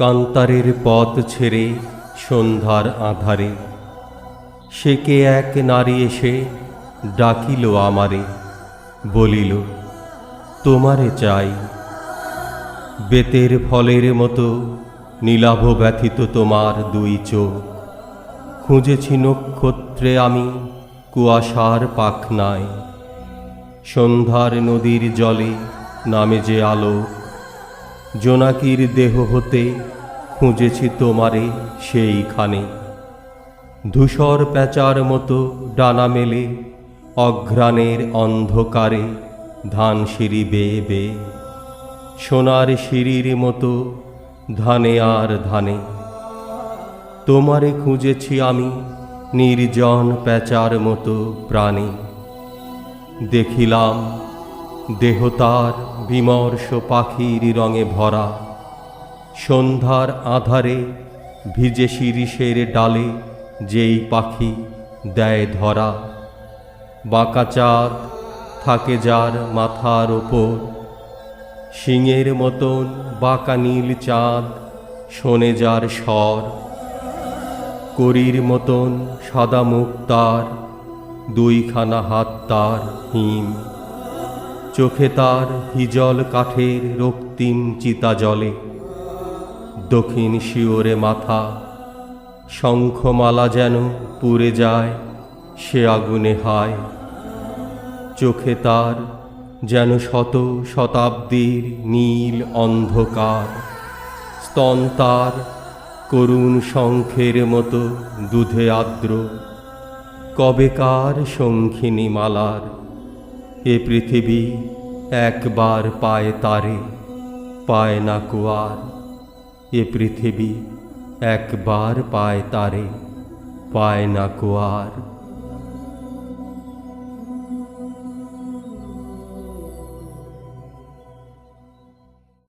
কান্তারের পথ ছেড়ে সন্ধ্যার আধারে। সে এক নারী এসে ডাকিল আমারে, বলিল, তোমারে চাই। বেতের ফলের মতো নীলাভ ব্যথিত তোমার দুই চোখ। খুঁজেছি নক্ষত্রে আমি কুয়াশার পাখনায়। সন্ধ্যার নদীর জলে নামে যে আলোক জোনাকির দেহ হতে খুঁজেছি তোমারে সেইখানে। ধূসর প্যাঁচার মতো ডানা মেলে অঘ্রাণের অন্ধকারে ধান সিঁড়ি বেয়ে বেয়ে। সোনার সিঁড়ির মতো ধানে আর ধানে। তোমারে খুঁজেছি আমি নির্জন প্যাঁচার মতো প্রাণী। দেখিলাম দেহ তার বিমর্ষ পাখির রঙে ভরা। সন্ধ্যার আধারে ভিজে শিরিষের ডালে যেই পাখি দেয় ধরা। বাঁকা চাঁদ থাকে যার মাথার ওপর। শিঙের মতন বাঁকা নীল চাঁদ শোনে যার স্বর। করির মতন সাদা মুখ তার, দুইখানা হাত তার হিম। চোখে তার হিজল কাঠের রক্তিম চিতা জলে। দক্ষিণ শিওরে মাথা, শঙ্খমালা যেন পুড়ে যায়, সে আগুনে হায়। চোখে তার যেন শত শতাব্দীর নীল অন্ধকার। স্তন তার করুণ শঙ্খের মতো দুধে আর্দ্র। কবেকার শঙ্খিনী মালার এ পৃথিবী একবার পায় তারে, পায় না কুয়ার। এ পৃথিবী একবার পায় তারে, পায় না কুয়ার।